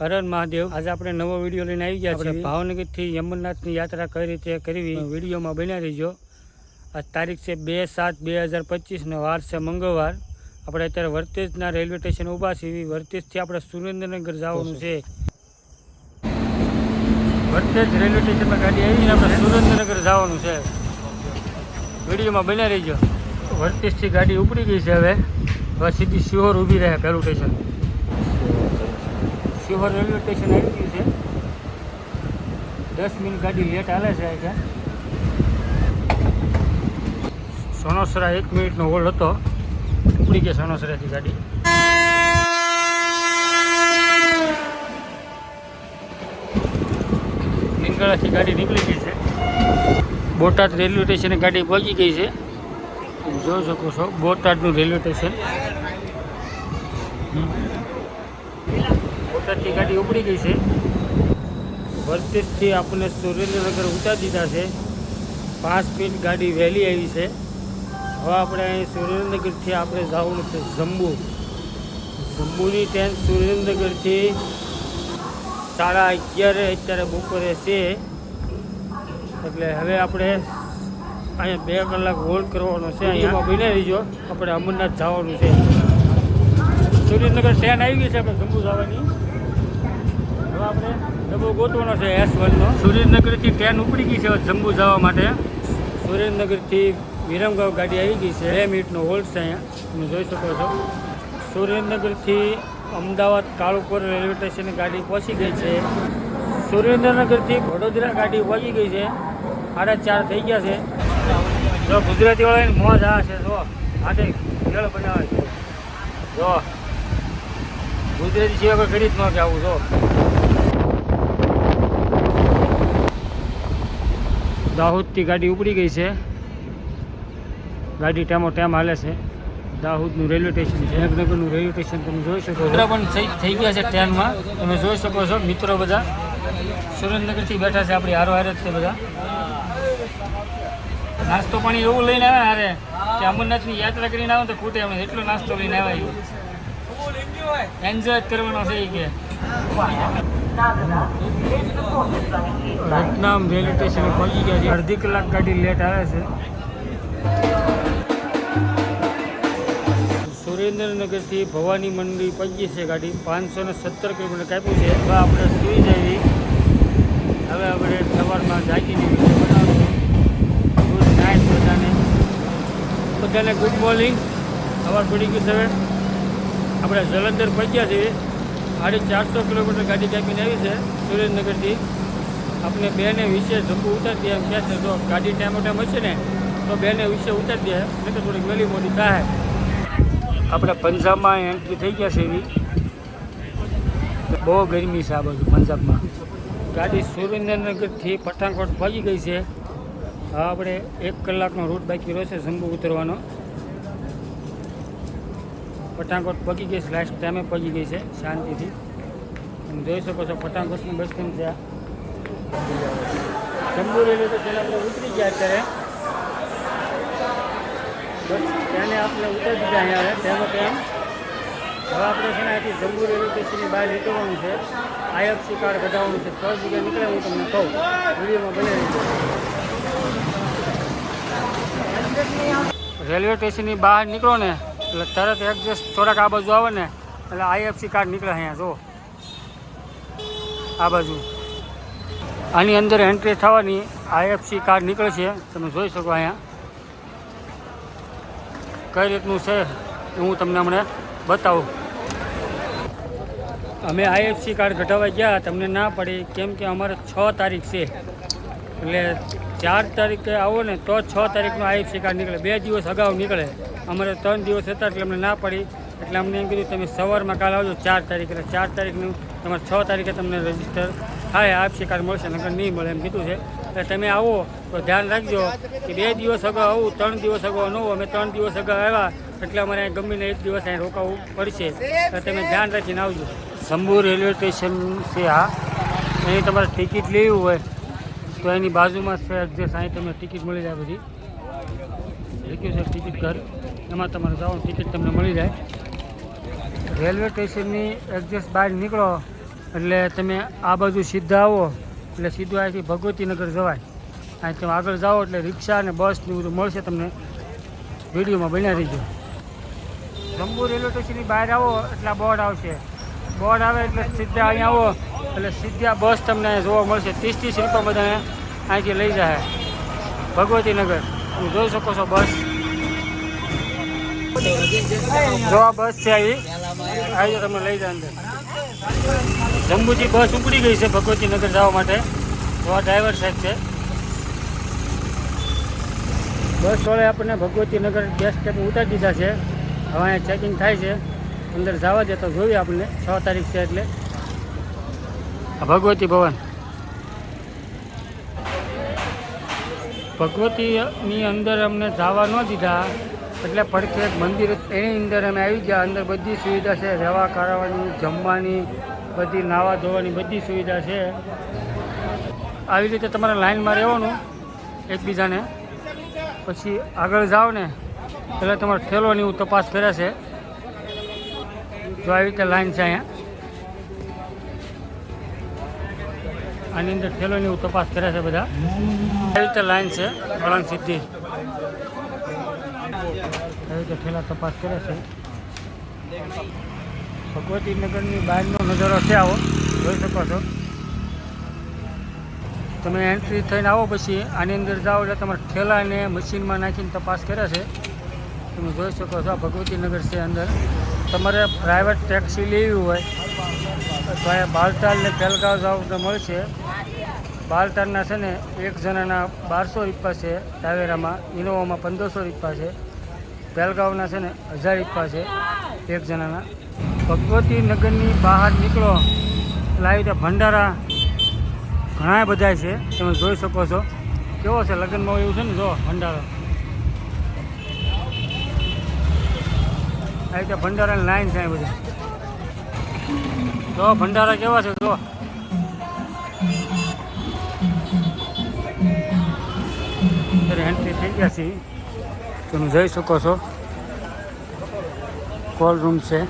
હરણ મહાદેવ. આજે આપણે નવો વીડિયો લઈને આવી ગયા છીએ. ભાવનગરથી યમુનાથની યાત્રા કઈ રીતે કરવી. વિડીયોમાં બન્યા રહીજો. આ તારીખ છે બે સાત બે હજાર પચીસનો વાર છે મંગળવાર. આપણે અત્યારે વર્તેજના રેલવે સ્ટેશન ઊભા છીએ. વર્તેજથી આપણે સુરેન્દ્રનગર જવાનું છે. વર્તેજ રેલવે સ્ટેશનમાં ગાડી આવીને આપણે સુરેન્દ્રનગર જવાનું છે. વિડીયોમાં બન્યા રહીજો. વર્તેજથી ગાડી ઉપડી ગઈ છે હવે. હવે સીધી શિહોર ઊભી રહે પહેલું સ્ટેશન. શિહોર રેલવે સ્ટેશન આવી ગયું છે. દસ મિનિટ ગાડી લેટ હાલે છે અહીંયા સોનોસરા એક મિનિટનો હોલ્ડ હતો. ઉપડી ગયા સોનોસરાથી ગાડી. લીંગડાથી ગાડી નીકળી ગઈ છે. બોટાદ રેલવે સ્ટેશને ગાડી પહોંચી ગઈ છે. જોઈ શકો છો, બોટાદનું રેલવે સ્ટેશન. હમ. ગાડી ઉપડી ગઈ છે. વર્તેજથી આપણને સુરેન્દ્રનગર ઉતારી દીધા છે. પાંચ મિનિટ ગાડી વહેલી આવી છે. હવે આપણે અહીં સુરેન્દ્રનગરથી આપણે જવાનું છે જમ્બુ જમ્બુની ટ્રેન સુરેન્દ્રનગરથી સાડા અગિયારે અત્યારે બપોરે છે. એટલે હવે આપણે અહીંયા બે કલાક હોલ્ડ કરવાનો છે. અહીંયા બને રહીજો. આપણે અમરનાથ જવાનું છે. સુરેન્દ્રનગર ટ્રેન આવી ગઈ છે આપણે જમ્મુ જવાની. આપણે. ડબ્બો ગોતવાનો છે એસ વનનો સુરેન્દ્રનગરથી ટ્રેન ઉપડી ગઈ છે જમ્બુ જવા માટે. સુરેન્દ્રનગરથી વિરમગાંવ ગાડી આવી ગઈ છે. બે મિનિટનો હોલ્ડ છે અહીંયા. તમે જોઈ શકો છો. સુરેન્દ્રનગરથી અમદાવાદ કાળુપુર રેલવે સ્ટેશનની ગાડી પહોંચી ગઈ છે. સુરેન્દ્રનગરથી વડોદરા ગાડી પહોંચી ગઈ છે. સાડા ચાર થઈ ગયા છે. જો ગુજરાતી વાળાની મોજ આ છે જો. હાથે જળ બનાવે છે. જો. ગુજરાતી સિવાય કોઈ ઘડી જ ન આવું જો. દાહોદથી ગાડી ઉપડી ગઈ છે. ગાડી ટાઈમો ટાઈમ હાલે છે. દાહોદનું રેલવે સ્ટેશન છે. જયનગરનું રેલવે સ્ટેશન તમે જોઈ શકો છો. પણ થઈ ગયા છે ટ્રેનમાં. તમે જોઈ શકો છો મિત્રો બધા. સુરેન્દ્રનગરથી બેઠા છે આપણી હારો હારે છે બધા. નાસ્તો પાણી એવું લઈને આવ્યા હારે કે અમરનાથની યાત્રા કરીને આવો તો ખૂટે અમે. એટલો નાસ્તો લઈને આવ્યા એન્જોય કરવાનો છે એ કે. રતનામ રેલવે સ્ટેશને પહોંચી ગયા છે. અડધી કલાક ગાડી લેટ આવે છે. સુરેન્દ્રનગરથી ભવાની મંડી પહોંચી છે ગાડી. પાંચસો ને સત્તર કિલોમીટર કાપ્યું છે. હવે આપણે સુઈ જઈએ. હવે આપણે સવારમાં જાગીને બનાવશું ગુડ નાઇટ બધાને. બધાને ગુડ મોર્નિંગ સવાર પડી ગયું હવે. આપણે જલંધર પહોંચ્યા છીએ. સાડી ચારસો કિલોમીટર ગાડી કાપીને આવી છે સુરેન્દ્રનગરથી. આપણે બેને વિશે જમ્બુ ઉતારી દે એમ કહે છે, જો ગાડી ટાઈમ ટાઈમ હશે ને, તો બેને વિશે ઉતારી દે નહીં તો થોડીક ગલી મોડી થાય. આપણે પંજાબમાં એન્ટ્રી થઈ ગયા છે એવી બહુ ગરમી છે આ બાજુ પંજાબમાં. ગાડી સુરેન્દ્રનગરથી પઠાણકોટ ભાગી ગઈ છે. હા, આપણે એક કલાકનો રૂટ બાકી રહેશે જંબુ ઉતરવાનો. પઠાણકોટ પહોંચી ગઈ છે. લાસ્ટ ટાઈમે પહોંચી ગઈ છે, શાંતિથી. તમે જોઈ શકો છો પઠાણકોટનું બસ સ્ટેન્ડ છે આ. જમ્બુ રેલવે સ્ટેશન આપણે ઉતરી ગયા અત્યારે બસ તેને આપણે ઉતરી દીધા અહીંયા ટેમો ટેમ હવે આપણે છે ને અહીંથી જમ્બુ રેલવે સ્ટેશનની બહાર નીકળવાનું છે. આઈએફસી કાર્ડ કઢાવવાનું છે. છ જગ્યાએ નીકળે હું તમને કહું. વિડીયોમાં બને રેલવે સ્ટેશનની બહાર નીકળો ને. એટલે તરત એડજસ્ટ થોડાક આ બાજુ આવે ને, એટલે આઈએફસી કાર્ડ નીકળે અહીંયા, જો. આ બાજુ. આની અંદર એન્ટ્રી થવાની આઈએફસી કાર્ડ નીકળે છે, તમે જોઈ શકો અહીંયા. કઈ રીતનું છે હું તમને હમણાં બતાવું. અમે આઈએફસી કાર્ડ કઢાવવા ગયા, તમને ના પડી, કેમ કે અમારે છ તારીખ છે. એટલે ચાર તારીખે આવો ને તો છ તારીખનો આઈફ શિકાર નીકળે. બે દિવસ અગાઉ નીકળે. અમારે ત્રણ દિવસ હતા એટલે અમને ના પડી. એટલે અમને એમ કીધું, તમે સવારમાં કાલ આવજો, ચાર તારીખે. ચાર તારીખનું તમારે છ તારીખે તમને રજિસ્ટર થાય આઈએફસી શિકાર મળશે, નકર નહીં મળે એમ કીધું છે. એટલે તમે આવો તો ધ્યાન રાખજો કે બે દિવસ અગાઉ આવું, ત્રણ દિવસ અગાઉ ન અમે ત્રણ દિવસ અગાઉ આવ્યા, એટલે અમારે અહીં ગમીને એક દિવસ અહીં રોકાવું પડશે. એટલે તમે ધ્યાન રાખીને આવજો. શંભુ રેલવે સ્ટેશન છે આ. અહીં તમારે ટિકિટ લેવી હોય. તો એની બાજુમાં છે એડજસ્ટ અહીં તમને ટિકિટ મળી જાય બધી. લખ્યું છે, ટિકિટ ઘર. એમાં તમારે જવાનું ટિકિટ તમને મળી જાય. રેલવે સ્ટેશનની એડજસ્ટ બહાર નીકળો, એટલે તમે આ બાજુ સીધા આવો, એટલે સીધું અહીંથી ભગવતીનગર જવાય. અહીં તમે આગળ જાઓ એટલે રિક્ષા અને બસ ને બધું મળશે તમને. વિડીયોમાં બન્યા રહીજો. જંબુ રેલવે સ્ટેશનની બહાર આવો, એટલે બોર્ડ આવશે. બોર્ડ આવે એટલે સીધા અહીંયા આવો. એટલે સીધા બસ તમને જોવા મળશે. ત્રીસ ત્રીસ રૂપિયા બધાને અહીંથી લઈ જાય. ભગવતીનગર. તમે જોઈ શકો છો બસ. જો આ બસ છે આવી આવી તમે લઈ જાય અંદર. જમ્બુથી બસ ઉપડી ગઈ છે ભગવતીનગર જવા માટે. આ ડ્રાઈવર સાહેબ છે. બસ વાળે આપણને ભગવતીનગર ગેસ સ્ટેપ ઉતારી દીધા છે. હવે અહીંયા ચેકિંગ થાય છે. અંદર જવા દે તો જોઈએ આપણને. છ તારીખ છે એટલે. ભગવતી ભવન. ભગવતીની અંદર અમને જવા ન દીધા. એટલે પડખે એક મંદિર એની અંદર અમે આવી ગયા. અંદર બધી સુવિધા છે. રહેવા કરવાની, જમવાની, બધી નાવા ધોવાની બધી સુવિધા છે. આવી રીતે તમારે લાઇનમાં રહેવાનું એકબીજાને. પછી આગળ જાઓ ને. એટલે તમારે ઠેલોની એવું તપાસ કરે છે. જો આવી રીતે લાઈન છે અહીંયા. આની અંદર ઠેલોની તપાસ કરે છે બધા. આવી રીતે લાઈન છે વળાંગ સિદ્ધિ આવી રીતે ઠેલા તપાસ કરે છે. ભગવતીનગરની બહારનો નજારો છે આવો, જોઈ શકો છો. તમે એન્ટ્રી થઈને આવો પછી આની અંદર જાઓ એટલે તમારે ઠેલાને મશીનમાં નાખીને તપાસ કરે છે. તમે જોઈ શકો છો આ ભગવતીનગર છે અંદર. તમારે પ્રાઇવેટ ટેક્સી લેવી હોય, તો અહીંયા બાલતાલ ને પહેલગાંવ જાવ તો મળશે બાલતાલના છે ને, એક જણાના બારસો રૂપિયા છે ટાવેરામાં ઇનોવામાં પંદરસો રૂપિયા છે. પહેલગાંવના છે ને, હજાર રૂપિયા છે એક જણાના. ભગવતી નગરની બહાર નીકળો એટલે આવી રીતે ભંડારા. ઘણા બધા છે, તમે જોઈ શકો છો. કેવો છે, લગ્નમાં એવું છે ને, જો, ભંડારો. આ રીતે ભંડારાની લાઈન છે બધી. જો, ભંડારા કેવા છે, જો. એન્ટ્રી થઈ ગયા છે તમે જોઈ શકો છો. કોલ રૂમ છે.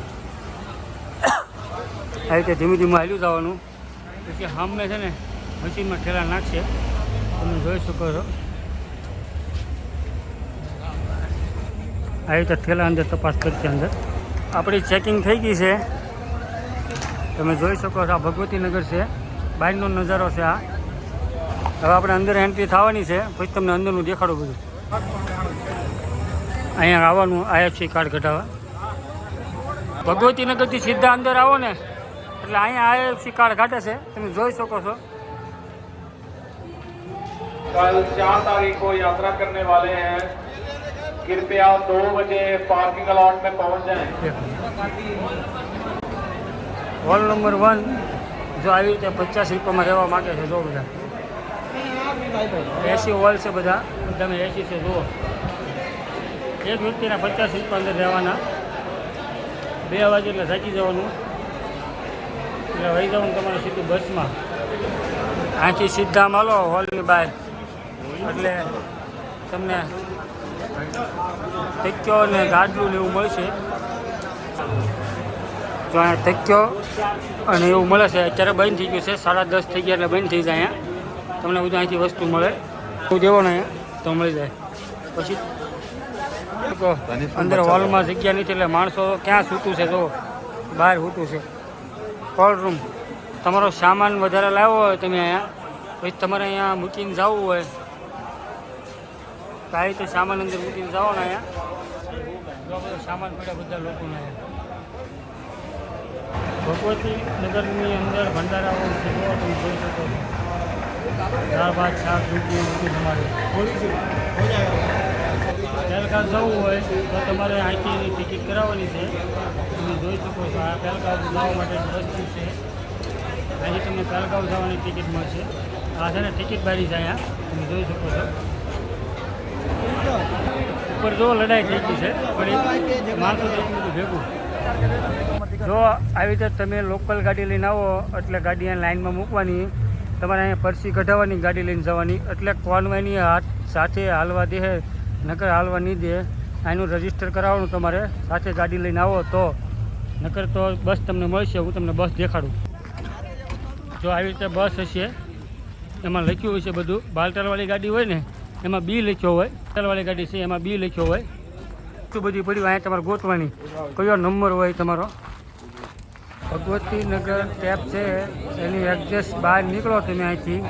આ રીતે ધીમે ધીમે હાલ્યું જવાનું. પછી સામે છે ને, મશીનમાં ઠેલા નાખશે. તમે જોઈ શકો છો. આ રીતે ઠેલા અંદર તપાસ કરશે અંદર આપણી ચેકિંગ થઈ ગઈ છે તમે જોઈ શકો છો આ ભગવતીનગર છે બહારનો નજારો છે આ હવે આપણે અંદર એન્ટ્રી થવાની છે પછી તમને અંદરનું દેખાડું બધું અહીંયા આવવાનું આઈએફસી કાર્ડ કઢાવવા ભગવતીનગરથી સીધા અંદર આવો ને એટલે અહીંયા આઈએફસી કાર્ડ કાઢે છે તમે જોઈ શકો છો कल चार तारीख को यात्रा करने वाले हैं कृपया दो बजे पार्किंग अलॉट में पहुंच जाएं હોલ નંબર વન જો આવી રીતે પચાસ રૂપિયામાં રહેવા માંગે છે જો બધા એસી હોલ છે બધા તમે એસી છે જુઓ એક વ્યક્તિના પચાસ રૂપિયા અંદર રહેવાના બે વાગે એટલે થાકી જવાનું એટલે વહી જવાનું તમારે સીધું બસમાં અહીંથી સીધા માલો હોલની બહાર એટલે તમને તક્યો ને ગાડલું ને એવું મળશે. તો અહીંયા તક્યો અને એવું મળે છે, અત્યારે બંધ થઈ ગયું છે, સાડા દસ થઈ ગયા એટલે બંધ થઈ જાય અહીંયા. તમને બધું અહીંથી વસ્તુ મળે. હું જેવો ને તો મળી જાય. પછી અંદર હોલમાં જગ્યા નથી એટલે માણસો ક્યાં સૂતું છે જો બહાર સૂતું છે. Hall room. તમારો સામાન વધારે લાવ્યો હોય તમે અહીંયા, પછી તમારે અહીંયા મૂકીને જવું હોય. તો આ સામાન અંદર મૂકીને જાઓ ને અહીંયા. બધો સામાન પડ્યા બધા લોકોને ભગવતી નગરની અંદર ભંડારાઓ તમે જોઈ શકો દાળ, ભાત, શાક, રોટલી, બધું તમારે. પહેલકા જવું હોય, તો તમારે અહીંથી ટિકિટ કરાવવાની છે. તમે જોઈ શકો છો, આ પહેલકા જવા માટે રસ્તું છે અહીંથી તમને પહેલગામ જવાની ટિકિટ મળશે. આ છે ને ટિકિટ બારી છે અહીંયા તમે જોઈ શકો છો. ઉપર જો લડાઈ થઈ ગઈ છે, પણ ભેગું. જો આવી રીતે તમે લોકલ ગાડી લઈને આવો, એટલે ગાડી લાઈનમાં મૂકવાની, તમારે અહીંયા પરસી કઢાવવાની ગાડી લઈને જવાની, એટલે કોનવાયની હાથ સાથે હાલવા દે, નકર હાલવા નહીં દે આનું રજિસ્ટર કરાવવાનું તમારે, સાથે ગાડી લઈને આવો તો. નકર તો બસ તમને મળશે, હું તમને બસ દેખાડું. જો આવી રીતે બસ હશે, એમાં લખ્યું હોય છે બધું બાલટારવાળી ગાડી હોય ને એમાં બી લખ્યો હોય. તલવાળી ગાડી છે, એમાં બી લખ્યો હોય. એટલું બધી પડ્યું? અહીંયા તમારે ગોતવાની. કયો નંબર હોય તમારો? ભગવતીનગર ટેપ છે, એની એડજસ્ટ બહાર નીકળો તમે અહીંથી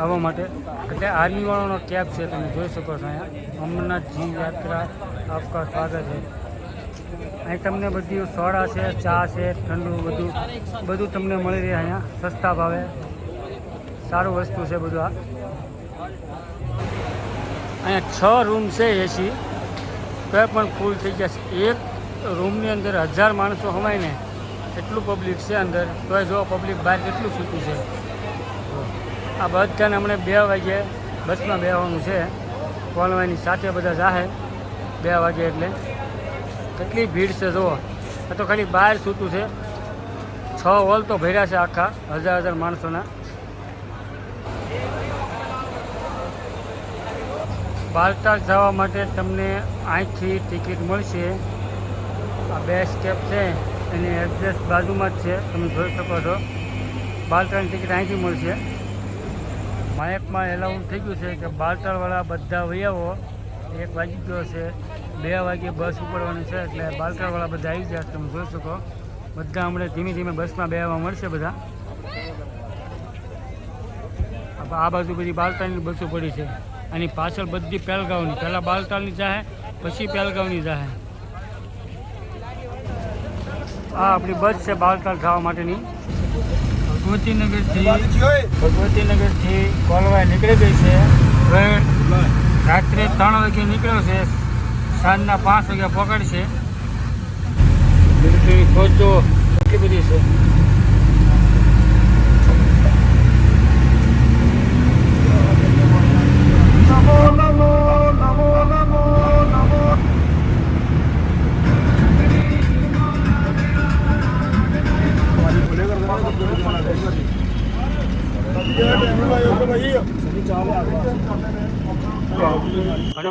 આવવા માટે. એટલે આર્મીવાળાનો ટેપ છે, તમે જોઈ શકો છો અહીંયા. અમરનાથજી યાત્રા આપકા સ્વાગત છે. અહીં તમને બધી સોડા છે, ચા છે, ઠંડુ બધું બધું તમને મળી રહે અહીંયા. સસ્તા ભાવે. સારું વસ્તુ છે બધું આ. અહીંયા છ રૂમ છે એસી તો પણ ફૂલ થઈ ગયા છે. એક રૂમની અંદર હજાર માણસો હમાય ને, એટલું પબ્લિક છે અંદર. તોય જો પબ્લિક બહાર કેટલું સૂતું છે. આ બધાને હમણાં બે વાગે બસમાં બેસવાનું છે. કોલવાની સાથે બધા જાહે, બે વાગે એટલે. કેટલી ભીડ છે જુઓ. આ તો ખાલી બહાર સૂતું છે. છ હોલ તો ભર્યા છે આખા, હજાર હજાર માણસોના. બાલતાલ જવા માટે તમને અહીંથી ટિકિટ મળશે. આ બે સ્ટેપ છે. એની એડ્રેસ બાજુમાં જ છે. તમે જોઈ શકો છો. બાલતાલની ટિકિટ અહીંથી મળશે. માયકમાં એલાઉડ થઈ ગયું છે કે બાલતાળવાળા બધા વૈયાવો એક વાગી ગયો છે. બે વાગે બસ ઉપડવાની છે એટલે બાલતાળવાળા બધા આવી જાય તમે જોઈ શકો. બધા હમણાં ધીમે ધીમે બસમાં બેવા મળશે બધા. આ બાજુ બધી બાલતાળની બસો પડી છે. આની પાછળ બધી પહેલગાંવની, પહેલાં બાલતાલની જાહે, પછી પહેલગાંવની જાહે. આ આપણી બસ છે બાલતાલ ખાવા માટેની. ભગવતીનગરથી ભગવતીનગરથી કોલવાય નીકળી ગઈ છે. રાત્રે ત્રણ વાગે નીકળ્યો છે. સાંજના પાંચ વાગ્યા પકડશે મિલિટરી ફોજો કેટલી બધી છે.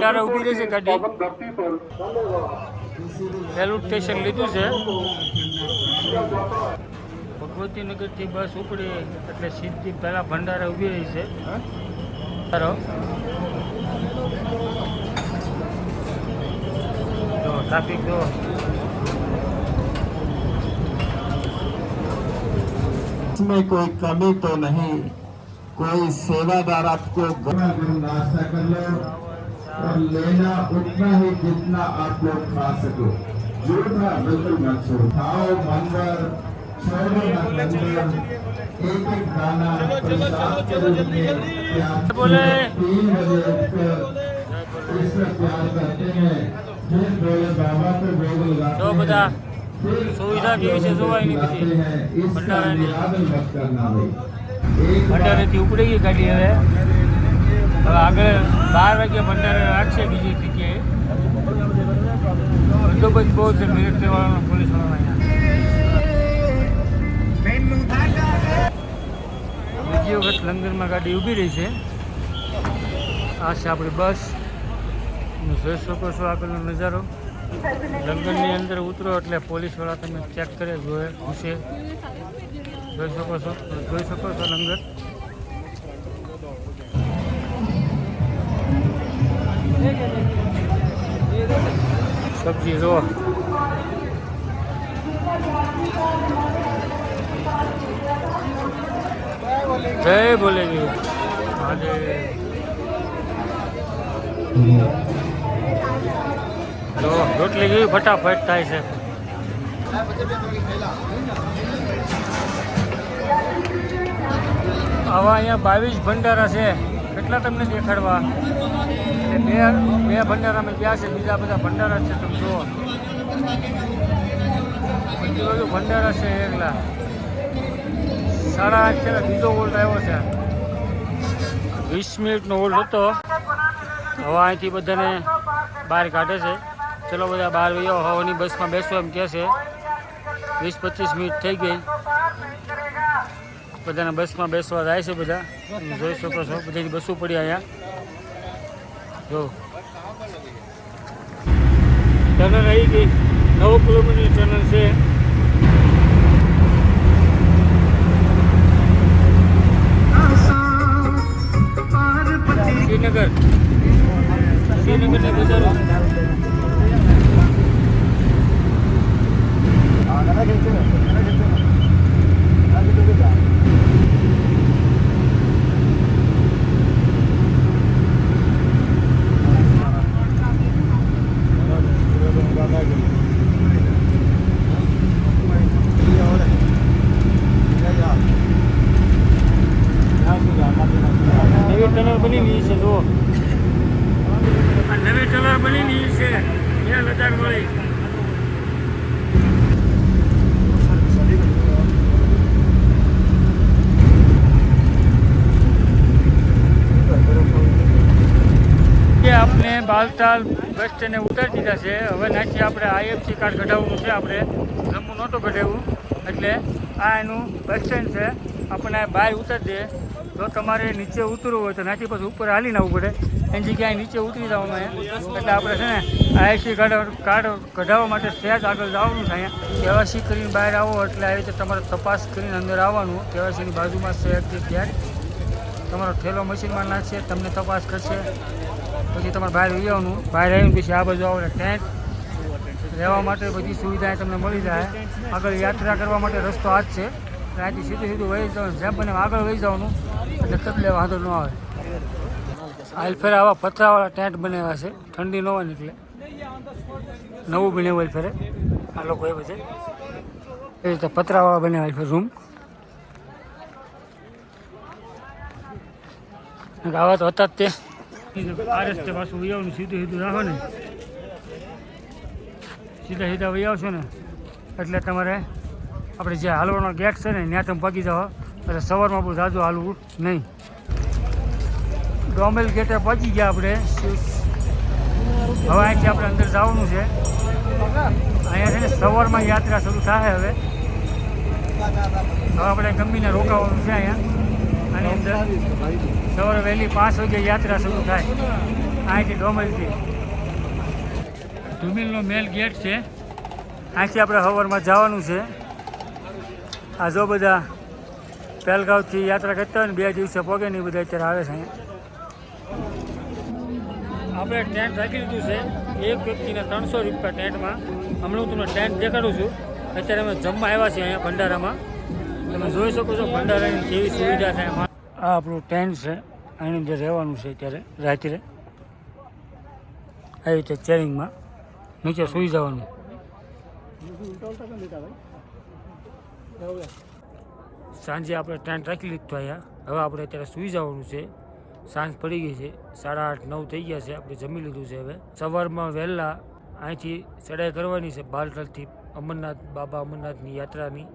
ભંડારા ઊભી રહી છે ગાડી પહેલું સ્ટેશન લીધું છે ભગવતીનગરથી બસ ઉપડી એટલે સીધી પહેલાં ભંડારા ઊભી રહી છે ભંડારો જો ટ્રાફિક જો इसमें कोई कमी तो नहीं कोई सेवादार आपको गरम गरम नाश्ता कर लो और लेना उतना ही जितना आप लोग खा सको झूठा बिल्कुल मत छोड़ो खाओ मन भर छोड़ो मत मन भर एक एक दाना प्रसाद के रूप में प्यार बोले। तीन बजे उठकर इसका प्यार करते हैं फिर बोले बाबा को भोग लगाते तो हैं बता, फिर સુવિધા કેવી છે જોવાય નહીં બધી. लगाते हैं इसका भंडारानी। निरादर मत करना भाई एक बार ભંડારેથી ઉપડી ગઈ ગાડી હવે હવે આગળ બાર વાગે ભંડારે રાખશે બીજી જગ્યાએ. બંદોબસ્ત બહુ છે મિલિટરી વાળાનો પોલીસ વાળાનો બીજી વખત લંગરમાં ગાડી ઊભી રહી છે. આ છે આપણી બસ. જોઈ શકો છો આગળનો નજારો. લંગરની અંદર ઉતરો એટલે પોલીસવાળા તમે ચેક કરે, જોવે ઘૂસે જોઈ શકો છો? જોઈ શકો છો લંગર? સબ્જી જો જય બોલેગી મહાદેવ જો રોટલી જેવી ફટાફટ થાય છે આવા અહીંયા બાવીસ ભંડારા છે કેટલા તમને દેખાડવા? એટલે બે બે ભંડારામાં ગયા છે, બીજા બધા ભંડારા છે, તમે જુઓ. બીજું બધું ભંડારા છે એકલા. સાડા આઠ છે બીજો ઓલ્ડ આવ્યો છે. વીસ મિનિટનો ઓલ્ડ હતો. હવે અહીંથી બધાને બહાર કાઢે છે. ચલો બધા બહાર વયો, હવાની બસમાં બેસો એમ કહે છે. વીસ પચીસ મિનિટ થઈ ગઈ. બધાને બસમાં બેસવા જાય છે બધા. જોઈ શકો છો બધી બસો પડી અહીંયા. જો. ટનલ આવી ગઈ. નવ કિલોમીટર ટનલ છે. શ્રીનગર. શ્રીનગરને બજારો. બની છે. ત્યાં લદાખ મળી. આપણે બાલતાલ બસ સ્ટેન્ડે ઉતારી દીધા છે. હવે નાખી આપણે આઈએફસી કાર્ડ કઢાવવું છે આપણે. જમ્મુ નહોતું કઢાવ્યું. એટલે આ એનું બસ સ્ટેન્ડ છે. આપણને બહાર ઉતારી દે. જો તમારે નીચે ઉતરવું હોય તો નાથી પછી ઉપર હાલીને આવવું પડે. એની જગ્યાએ નીચે ઉતરી અહીંયા એટલે આપણે છે ને આઈસી કાર્ડ કાર્ડ કઢાવવા માટે સહેજ આગળ જવાનું અહીંયા. કેવાસી કરીને બહાર આવો એટલે આવી રીતે તમારે તપાસ કરીને અંદર આવવાનું. કેવાસીની બાજુમાં છે ત્યાં તમારો ઠેલો મશીનમાં નાખશે, તમને તપાસ કરશે. પછી તમારે બહાર આવી જવાનું બહાર આવીને પછી આ બાજુ આવો ટેન્ટ રહેવા માટે બધી સુવિધા તમને મળી જાય. આગળ યાત્રા કરવા માટે રસ્તો આ જ છે. ત્યાંથી સીધું સીધું વહી જવાનું, જેમ બને આગળ વહી જવાનું, એટલે તબલે વાંધો ન આવે. હાલ ફેરે આવા પથરાવાળા ટેન્ટ બનાવ્યા છે, ઠંડી ન હોય ને નવું બનાવ્યું હોય ફેરે. આ લોકો એ બધે એ રીતે પતરાવાળા બનાવ્યા ફેર રૂમ. આવા તો હતા જ તે. આ રસ્તે પાછું વૈયાવનું સીધું સીધું રાખો ને. સીધા સીધા વહી આવશો ને. એટલે તમારે આપણે જે હાલવાનો ગેટ છે ને ત્યાં તમે પગી જાઓ. એટલે સવારમાં બહુ જાજુ હાલવું નહીં. ડોમેલ ગેટે પહોંચી ગયા આપણે. હવે અહીંથી આપણે અંદર જવાનું છે. અહીંયા છે ને સવારમાં યાત્રા શરૂ થાય હવે. હવે આપણે ગમીને રોકાવાનું છે અહીંયા. આની અંદર સવારે વહેલી પાંચ વાગે યાત્રા શરૂ થાય. અહીંથી ડોમેલથી. ધુમિલનો મેલ ગેટ છે. અહીંથી આપણે સવારમાં જવાનું છે. આ જો બધા પહેલગાંવથી યાત્રા કરતા હોય ને બે દિવસે પોગે ને બધા અત્યારે આવે છે અહીંયા. આપણે ટેન્ટ રાખી લીધું છે. એક વ્યક્તિને ત્રણસો રૂપિયા ટેન્ટમાં. હમણાં હું તમને ટેન્ટ દેખાડું છું. અત્યારે અમે જમવા આવ્યા છીએ અહીંયા ભંડારામાં. તમે જોઈ શકો છો ભંડારાની કેવી સુવિધા છે. આ આપણું ટેન્ટ છે. આની અંદર રહેવાનું છે અત્યારે, રાત્રે. આવી રીતે ચેરિંગમાં. નીચે સૂઈ જવાનું. સાંજે આપણે ટ્રેન રાખી લીધું અહીંયા. હવે આપણે અત્યારે સૂઈ જવાનું છે. સાંજ પડી ગઈ છે. સાડા આઠ, નવ થઈ ગયા છે. આપણે જમી લીધું છે હવે. સવારમાં વહેલા અહીંથી ચડાઈ કરવાની છે બાલટલથી અમરનાથ, બાબા અમરનાથની યાત્રાની.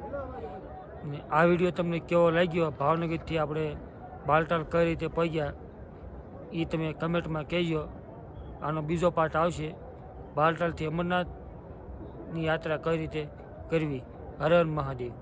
ને આ વીડિયો તમને કેવો લાગ્યો? ભાવનગરથી આપણે બાલટાલ કઈ રીતે પહોંચ્યા? એ તમે કમેન્ટમાં કહેજો. આનો બીજો પાર્ટ આવશે. બાલટાલથી અમરનાથની યાત્રા કઈ રીતે કરવી? હર મહાદેવ.